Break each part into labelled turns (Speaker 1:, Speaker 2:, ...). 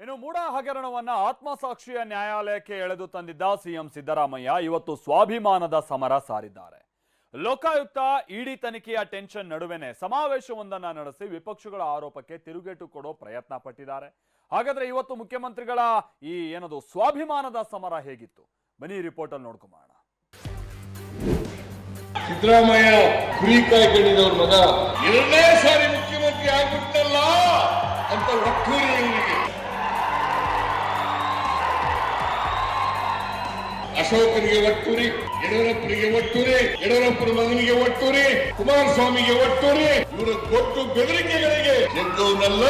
Speaker 1: ಇನ್ನು ಮೂಡ ಹಗರಣವನ್ನ ಆತ್ಮಸಾಕ್ಷಿಯ ನ್ಯಾಯಾಲಯಕ್ಕೆ ಎಳೆದು ತಂದಿದ್ದ ಸಿಎಂ ಸಿದ್ದರಾಮಯ್ಯ ಇವತ್ತು ಸ್ವಾಭಿಮಾನದ ಸಮರ ಸಾರಿದ್ದಾರೆ. ಲೋಕಾಯುಕ್ತ ಇಡಿ ತನಿಖೆಯ ಟೆನ್ಷನ್ ನಡುವೆನೆ ಸಮಾವೇಶವೊಂದನ್ನು ನಡೆಸಿ ವಿಪಕ್ಷಗಳ ಆರೋಪಕ್ಕೆ ತಿರುಗೇಟು ಕೊಡೋ ಪ್ರಯತ್ನ ಪಟ್ಟಿದ್ದಾರೆ. ಹಾಗಾದ್ರೆ ಇವತ್ತು ಮುಖ್ಯಮಂತ್ರಿಗಳ ಈ ಏನದು ಸ್ವಾಭಿಮಾನದ ಸಮರ ಹೇಗಿತ್ತು? ಬನ್ನಿ ರಿಪೋರ್ಟ್ ಅಲ್ಲಿ ನೋಡ್ಕೊಂಬೋಣ
Speaker 2: ಸಿದ್ದರಾಮಯ್ಯ ಮಗ. ಎರಡನೇ ಸಾರಿ ಮುಖ್ಯಮಂತ್ರಿ ಆಗ್ಬಿಟ್ಟಲ್ಲ ಅಂತ ಒಟ್ಟೂರಿ ಅಶೋಕನಿಗೆ ಒಟ್ಟೂರಿ, ಯಡಿಯೂರಪ್ಪನಿಗೆ ಒಟ್ಟೂರಿ, ಯಡಿಯೂರಪ್ಪನ ಮಗನಿಗೆ ಒಟ್ಟೂರಿ, ಕುಮಾರಸ್ವಾಮಿಗೆ ಒಟ್ಟೂರಿ, ಇವರ ಕೊಟ್ಟು ಬೆದರಿಕೆಗಳಿಗೆ ಗೆದ್ದವನಲ್ಲ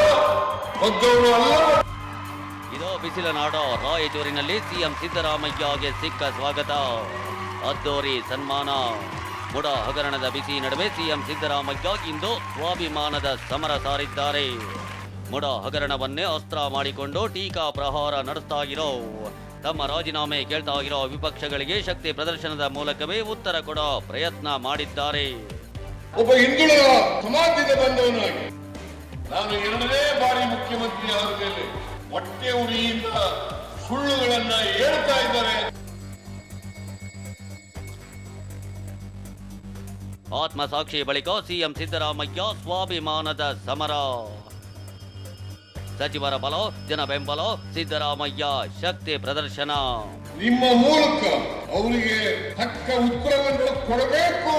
Speaker 2: ಬಗ್ಗವನು ಅಲ್ಲ.
Speaker 3: ಇದು ಬಿಸಿಲ ನಾಡ ರಾಯಚೂರಿನಲ್ಲಿ ಸಿಎಂ ಸಿದ್ದರಾಮಯ್ಯಗೆ ಸಿಕ್ಕ ಸ್ವಾಗತ. ಅದ್ದೂರಿ ಸನ್ಮಾನ. ಬುಡ ಹಗರಣದ ಬಿಸಿ ನಡುವೆ ಸಿಎಂ ಸಿದ್ದರಾಮಯ್ಯ ಇಂದು ಸ್ವಾಭಿಮಾನದ ಸಮರ ಸಾರಿದ್ದಾರೆ. ಮುಡ ಹಗರಣವನ್ನೇ ಅಸ್ತ್ರ ಮಾಡಿಕೊಂಡು ಟೀಕಾ ಪ್ರಹಾರ ನಡೆಸ್ತಾ ಇರೋ ತಮ್ಮ ರಾಜೀನಾಮೆ ಕೇಳ್ತಾ ಹೋಗಿರೋ ವಿಪಕ್ಷಗಳಿಗೆ ಶಕ್ತಿ ಪ್ರದರ್ಶನದ ಮೂಲಕವೇ ಉತ್ತರ ಕೊಡೋ ಪ್ರಯತ್ನ ಮಾಡಿದ್ದಾರೆ.
Speaker 2: ಒಬ್ಬ ಹಿಂದುಳಿದ ಸಮಾಜದ ಬಂದವನಾಗಿ ನಾನು ಎರಡನೇ ಬಾರಿ ಮುಖ್ಯಮಂತ್ರಿ ಆದ ಮೇಲೆ ಹೊಟ್ಟೆ ಉರಿಯಿಂದ ಸುಳ್ಳುಗಳನ್ನ ಹೇಳ್ತಾ ಇದ್ದಾರೆ.
Speaker 3: ಆತ್ಮಸಾಕ್ಷಿ ಬಳಿಕ ಸಿಎಂ ಸಿದ್ದರಾಮಯ್ಯ ಸ್ವಾಭಿಮಾನದ ಸಮರ. ಸಚಿವರ ಬಲೋ ಜನ ಬೆಂಬಲ ಸಿದ್ದರಾಮಯ್ಯ ಶಕ್ತಿ ಪ್ರದರ್ಶನ.
Speaker 2: ನಿಮ್ಮ ಮೂಲಕ ಅವರಿಗೆ ತಕ್ಕ ಉತ್ತರವನ್ನು ಕೊಡಬೇಕು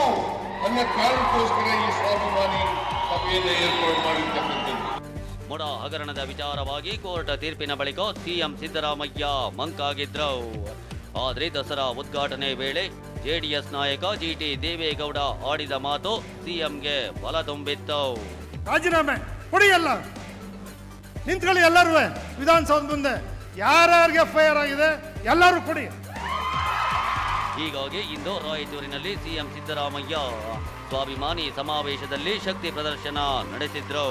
Speaker 2: ಅನ್ನ ಕಾರಣಕ್ಕೋಸ್ಕರ ಈ ಸ್ವಾಭಿಮಾನಿ ಸಭೆಯನ್ನು ಏರ್ಪಾಡು ಮಾಡಿರ್ತಕ್ಕಂಥದ್ದು.
Speaker 3: ಮೊಡ ಹಗರಣದ ವಿಚಾರವಾಗಿ ಕೋರ್ಟ್ ತೀರ್ಪಿನ ಬಳಿಕ ಸಿಎಂ ಸಿದ್ದರಾಮಯ್ಯ ಮಂಕಾಗಿದ್ರು ಆದ್ರೆ ದಸರಾ ಉದ್ಘಾಟನೆ ವೇಳೆ ಜೆಡಿಎಸ್ ನಾಯಕ ಜಿಟಿ ದೇವೇಗೌಡ ಆಡಿದ ಮಾತು ಸಿಎಂಗೆ ಬಲ ತುಂಬಿತ್ತು.
Speaker 4: ರಾಜೀನಾಮೆ ಕೊಡಿ ಎಲ್ಲ. ನಿಂತ್ಕೊಳ್ಳಿ ಎಲ್ಲರೂ ವಿಧಾನಸೌಧ ಮುಂದೆ. ಯಾರ್ಯಾರಿಗೆ ಎಫ್ ಐ ಆರ್ ಆಗಿದೆ ಎಲ್ಲರೂ ಕೊಡಿ.
Speaker 3: ಹೀಗಾಗಿ ಇಂದು ರಾಯಚೂರಿನಲ್ಲಿ ಸಿಎಂ ಸಿದ್ದರಾಮಯ್ಯ ಸ್ವಾಭಿಮಾನಿ ಸಮಾವೇಶದಲ್ಲಿ ಶಕ್ತಿ ಪ್ರದರ್ಶನ ನಡೆಸಿದ್ರು.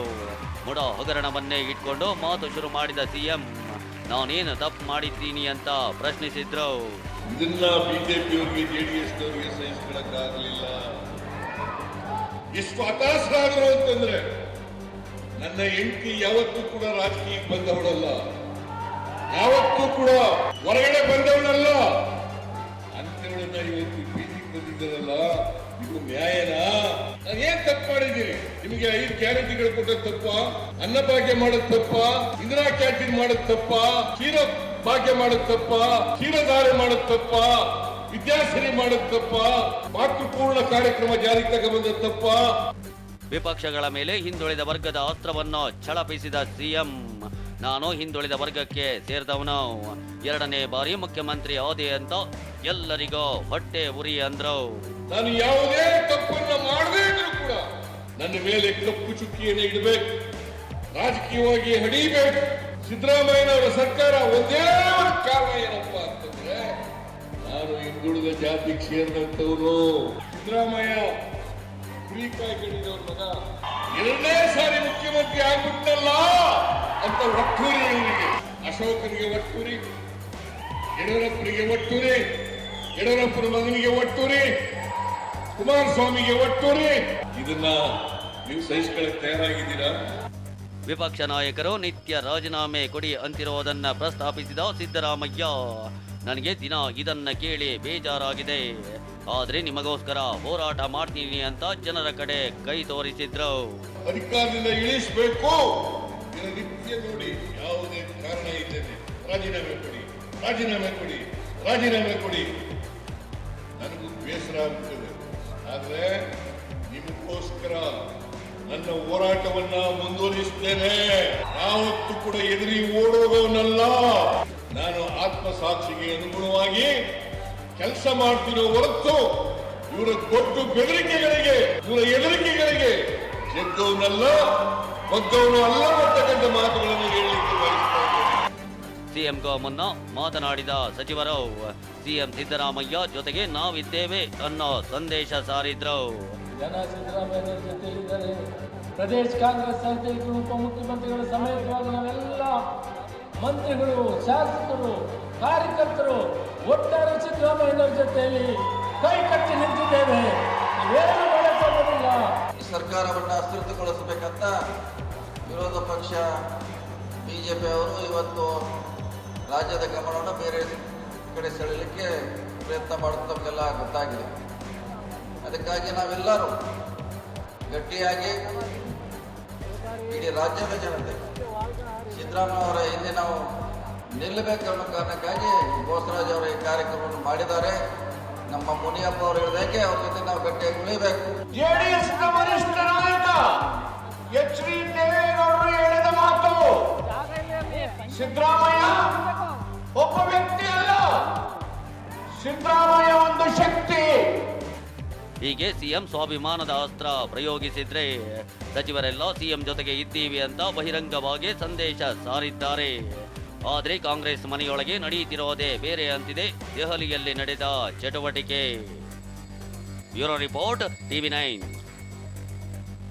Speaker 3: ಮುಡ ಹಗರಣವನ್ನೇ ಇಟ್ಕೊಂಡು ಮಾತು ಶುರು ಮಾಡಿದ ಸಿಎಂ ನಾನೇನು ತಪ್ಪು ಮಾಡಿದ್ದೀನಿ ಅಂತ ಪ್ರಶ್ನಿಸಿದ್ರು.
Speaker 2: ಇದನ್ನ ಬಿಜೆಪಿಯವರಿಗೆ ಜೆಡಿಎಸ್ ನವರಿಗೆ ಸಹಿಸ್ಕೊಳ್ಳಕ್ಕಾಗಲಿಲ್ಲ. ಇಷ್ಟು ಹತಾಶರಾದರು ಅಂತಂದ್ರೆ ನನ್ನ ಹೆಂಡತಿ ಯಾವತ್ತೂ ಕೂಡ ರಾಜಕೀಯಕ್ಕೆ ಬಂದವಳಲ್ಲ. ಯಾವತ್ತೂ ಕೂಡ ಹೊರಗಡೆ ಬಂದವಳಲ್ಲ. ಅಂತವಳನ್ನ ಇವತ್ತು ಬೀದಿಗೆ ಬಂದಿದ್ದಾರಲ್ಲ ಇದು ನ್ಯಾಯನಾ? ನಾನು ಏನ್ ತಪ್ಪು ಮಾಡಿದ್ದೀನಿ? ನಿಮಗೆ ಐದು ಗ್ಯಾರಂಟಿಗಳು ಕೊಟ್ಟದ್ ತಪ್ಪ? ಅನ್ನಭಾಗ್ಯ ಮಾಡೋದ್ ತಪ್ಪ? ಇಂದಿರಾ ಕ್ಯಾಂಟೀನ್ ಮಾಡೋದ್ ತಪ್ಪ? ಕ್ಷೀರ ಭಾಗ್ಯ ಮಾಡೋದ್ ತಪ್ಪ? ಕ್ಷೀರಧಾರೆ ಮಾಡೋದ್ ತಪ್ಪ? ವಿದ್ಯಾಸರಿ ಮಾಡೋದ್ ತಪ್ಪ? ಮಾತೃಪೂರ್ಣ ಕಾರ್ಯಕ್ರಮ ಜಾರಿಗೆ ತಗೊಂಬಂದ ತಪ್ಪ?
Speaker 3: ವಿಪಕ್ಷಗಳ ಮೇಲೆ ಹಿಂದುಳಿದ ವರ್ಗದ ಅಸ್ತ್ರವನ್ನು ಛಳಪಿಸಿದ ಸಿಎಂ. ನಾನು ಹಿಂದುಳಿದ ವರ್ಗಕ್ಕೆ ಸೇರಿದವನು. ಎರಡನೇ ಬಾರಿ ಮುಖ್ಯಮಂತ್ರಿ ಹೋದೆ ಅಂತ ಎಲ್ಲರಿಗೂ ಹೊಟ್ಟೆ ಉರಿ ಅಂದ್ರು.
Speaker 2: ನಾನು ಯಾವುದೇ ತಪ್ಪನ್ನು ಮಾಡದೇ ಕೂಡ ನನ್ನ ಮೇಲೆ ಕಪ್ಪು ಚುಕ್ಕಿಯನ್ನು ಇಡಬೇಕು. ರಾಜಕೀಯವಾಗಿ ಹಡಿಬೇಕು. ಸಿದ್ದರಾಮಯ್ಯನವರ ಸರ್ಕಾರ ಒಂದೇ ಒಂದು ಕಾರಣ ಏನಪ್ಪ ಅಂತಂದ್ರೆ, ನಾನು ಹಿಂದುಳಿದ ಜಾತಿಗೆ ಸೇರಿದಂತವನು ಸಿದ್ದರಾಮಯ್ಯ ಮಗ. ಎರಡನೇ ಸಾರಿ ಮುಖ್ಯಮಂತ್ರಿ ಆಗ್ಬಿಟ್ಟಲ್ಲ ಅಂತ ಒಟ್ಟೂರಿ ಅವರಿಗೆ ಅಶೋಕನಿಗೆ ಒಟ್ಟೂರಿ ಯಡಿಯೂರಪ್ಪನಿಗೆ ಒಟ್ಟೂರಿ ಯಡಿಯೂರಪ್ಪನ ಮಗನಿಗೆ ಒಟ್ಟೂರಿ ಕುಮಾರಸ್ವಾಮಿಗೆ ಒಟ್ಟೂರಿ. ಇದನ್ನ ನೀವು ಸಹಿಸ್ಕೊಳ್ಳಕ್ ತಯಾರಾಗಿದ್ದೀರಾ?
Speaker 3: ವಿಪಕ್ಷ ನಾಯಕರು ನಿತ್ಯ ರಾಜೀನಾಮೆ ಕೊಡಿ ಅಂತಿರುವುದನ್ನ ಪ್ರಸ್ತಾಪಿಸಿದ ಸಿದ್ದರಾಮಯ್ಯ. ನನಗೆ ದಿನ ಇದನ್ನ ಕೇಳಿ ಬೇಜಾರಾಗಿದೆ. ಆದ್ರೆ ನಿಮಗೋಸ್ಕರ ಹೋರಾಟ ಮಾಡ್ತೀನಿ ಅಂತ ಜನರ ಕಡೆ ಕೈ ತೋರಿಸಿದ್ರು.
Speaker 2: ಅಧಿಕಾರದಿಂದ ಇಳಿಸಬೇಕು. ನಿತ್ಯ ನೋಡಿ, ಯಾವುದೇ ಕಾರಣ ಇಲ್ಲದೆ. ರಾಜೀನಾಮೆ ಕೊಡಿ ರಾಜೀನಾಮೆ ಕೊಡಿ ರಾಜೀನಾಮೆ ಕೊಡಿ. ನನಗೂ ಬೇಸರ ಆಗ್ತದೆ. ಆದರೆ ನಿಮಗೋಸ್ಕರ ನನ್ನ ಹೋರಾಟವನ್ನ ಮುಂದುವರಿಸ್ತೇನೆ. ಯಾವತ್ತೂ ಕೂಡ ಎದುರಿ ಓಡೋದವನಲ್ಲ ನಾನು ಆತ್ಮಸಾಕ್ಷಿಗೆ ಅನುಗುಣವಾಗಿ ಕೆಲಸ ಮಾಡ್ತಿರೋ ಹೊರತು ಇವರ ಕೊಟ್ಟು ಬೆದರಿಕೆಗಳಿಗೆ ಇವರ ಎದರಿಕೆಗಳಿಗೆ ಗೆದ್ದವನಲ್ಲ ಬಗ್ಗವನು ಅಲ್ಲ ಅಂತಕ್ಕಂಥ ಮಾತುಗಳನ್ನು ಹೇಳಲಿಕ್ಕೆ
Speaker 3: ಸಿಎಂಗೂ ಮುನ್ನ ಮಾತನಾಡಿದ ಸಚಿವರು ಸಿಎಂ ಸಿದ್ದರಾಮಯ್ಯ ಜೊತೆಗೆ ನಾವಿದ್ದೇವೆ ಅನ್ನೋ ಸಂದೇಶ ಸಾರಿದ್ರು.
Speaker 5: ಜನ ಸಿದ್ದರಾಮಯ್ಯ ಜೊತೆಯಿದ್ದಾರೆ ಪ್ರದೇಶ ಕಾಂಗ್ರೆಸ್ ಸಮಿತಿಗಳು ಉಪಮುಖ್ಯಮಂತ್ರಿಗಳ ಸಮೇತವಾಗಿ ನಾವೆಲ್ಲ ಮಂತ್ರಿಗಳು ಶಾಸಕರು ಕಾರ್ಯಕರ್ತರು ಸಿದ್ದರಾಮಯ್ಯನವರ ಜೊತೆಯಲ್ಲಿ ಕೈ ಕಟ್ಟಿ ನಿಂತಿದ್ದೇವೆ. ಏನು ಮಾಡಕ್ಕಾಗೋದಿಲ್ಲ
Speaker 6: ಸರ್ಕಾರವನ್ನು ಅಸ್ತಿತ್ವಗೊಳಿಸಬೇಕಂತ ವಿರೋಧ ಪಕ್ಷ, ಬಿಜೆಪಿ ಅವರು ಇವತ್ತು ರಾಜ್ಯದ ಗಮನವನ್ನು ಬೇರೆ ಕಡೆ ಸೆಳೆಯಲಿಕ್ಕೆ ಪ್ರಯತ್ನ ಮಾಡುತ್ತವೆಲ್ಲ ಗೊತ್ತಾಗಿದೆ. ಅದಕ್ಕಾಗಿ ನಾವೆಲ್ಲರೂ ಗಟ್ಟಿಯಾಗಿ ಇಡೀ ರಾಜ್ಯದ ಜನತೆ, ಸಿದ್ದರಾಮಯ್ಯ ಅವರ ಹಿಂದೆ ನಾವು ನಿಲ್ಲಬೇಕು ಅನ್ನೋ ಕಾರಣಕ್ಕಾಗಿ ಬೋಸರಾಜ್ ಅವರು ಈ ಕಾರ್ಯಕ್ರಮವನ್ನು ಮಾಡಿದ್ದಾರೆ. ನಮ್ಮ ಮುನಿಯಪ್ಪ ಅವರು ಹೇಳಿದಕ್ಕೆ ಅವ್ರ ಜೊತೆ ನಾವು ಗಟ್ಟಿಯಾಗಿ ಉಳಿಬೇಕು.
Speaker 7: ಜೆಡಿಎಸ್ನ ವರಿಷ್ಠ ನಾಯಕ ಎಚ್ ಡಿ ದೇವೇಗೌಡರು ಹೇಳಿದ ಮಾತು. ಸಿದ್ದರಾಮಯ್ಯ ಒಬ್ಬ ವ್ಯಕ್ತಿ ಅಲ್ಲ. ಸಿದ್ದರಾಮಯ್ಯ ಒಂದು ಶಕ್ತಿ.
Speaker 3: ಹೀಗೆ ಸಿಎಂ ಸ್ವಾಭಿಮಾನದ ಅಸ್ತ್ರ ಪ್ರಯೋಗಿಸಿದ್ರೆ ಸಚಿವರೆಲ್ಲ ಸಿಎಂ ಜೊತೆಗೆ ಇದ್ದೀವಿ ಅಂತ ಬಹಿರಂಗವಾಗಿ ಸಂದೇಶ ಸಾರಿದ್ದಾರೆ. ಆದ್ರೆ ಕಾಂಗ್ರೆಸ್ ಮನೆಯೊಳಗೆ ನಡೆಯುತ್ತಿರೋದೇ ಬೇರೆ ಅಂತಿದೆ. ದೆಹಲಿಯಲ್ಲಿ ನಡೆದ ಚಟುವಟಿಕೆ. Bureau report TV nine.